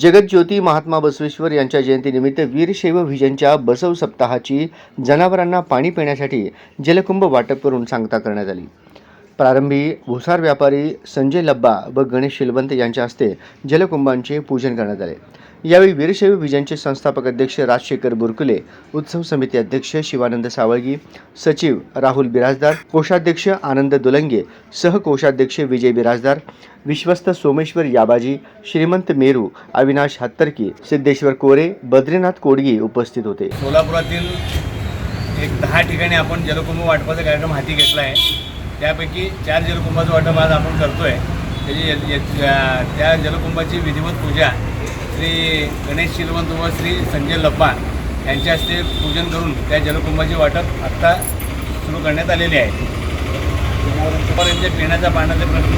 जगज्योती महात्मा बसवेश्वर यांच्या जयंतीनिमित्त वीरशैव विजनच्या बसव सप्ताहाची जनावरांना पाणी पिण्यासाठी जलकुंभ वाटप करून सांगता करण्यात आली. प्रारंभी भुसार व्यापारी संजय लब्बा व गणेश शिलवंत यांच्या हस्ते जलकुंभांचे पूजन करण्यात आले. यावेळी वीरशैव विजनचे संस्थापक अध्यक्ष राजशेखर बुरकुले उत्सव समिती अध्यक्ष शिवानंद सावळगी सचिव राहुल बिराजदार कोषाध्यक्ष आनंद दुलंगे सहकोषाध्यक्ष विजय बिराजदार विश्वस्त सोमेश्वर याबाजी श्रीमंत मेरू अविनाश हत्तरकी सिद्धेश्वर कोरे बद्रीनाथ कोडगी उपस्थित होते. सोलापुरातील एक दहा ठिकाणी आपण जलकुंभ वाटपाचा कार्यक्रम हाती घेतला आहे. त्यापैकी चार जलकुंभाचं वाटप आज आपण करतो आहे त्याची त्या जलकुंभाची विधिवत पूजा श्री गणेश शिलवंत व श्री संजय लप्पा यांच्या हस्ते पूजन करून त्या जलकुंभाचे वाटप आत्ता सुरू करण्यात आलेले आहे. त्यांच्या पिण्याचा पाण्याचा प्रश्न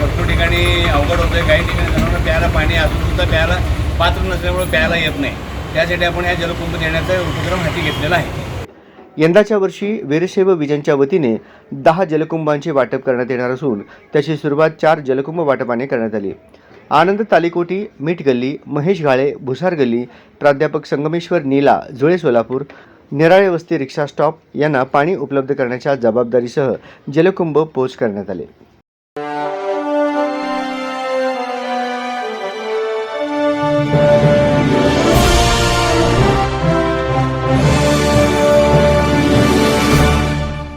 भरपूर ठिकाणी अवघड होतो आहे काही ठिकाणी प्यायला पाणी असूनसुद्धा प्यायला पात्र नसल्यामुळे प्यायला येत नाही. त्यासाठी आपण या जलकुंभ देण्याचा उपक्रम हाती घेतलेला आहे. यंदाच्या वर्षी वीरशैव विजनच्या वतीने दहा जलकुंभांचे वाटप करण्यात येणार असून त्याची सुरुवात चार जलकुंभ वाटपाने करण्यात आली. आनंद तालिकोटी मीठ गल्ली महेश घाळे भुसार गल्ली प्राध्यापक संगमेश्वर नीला जुळे सोलापूर निराळे वस्ती रिक्षा स्टॉप यांना पाणी उपलब्ध करण्याच्या जबाबदारीसह जलकुंभ पोच करण्यात आले.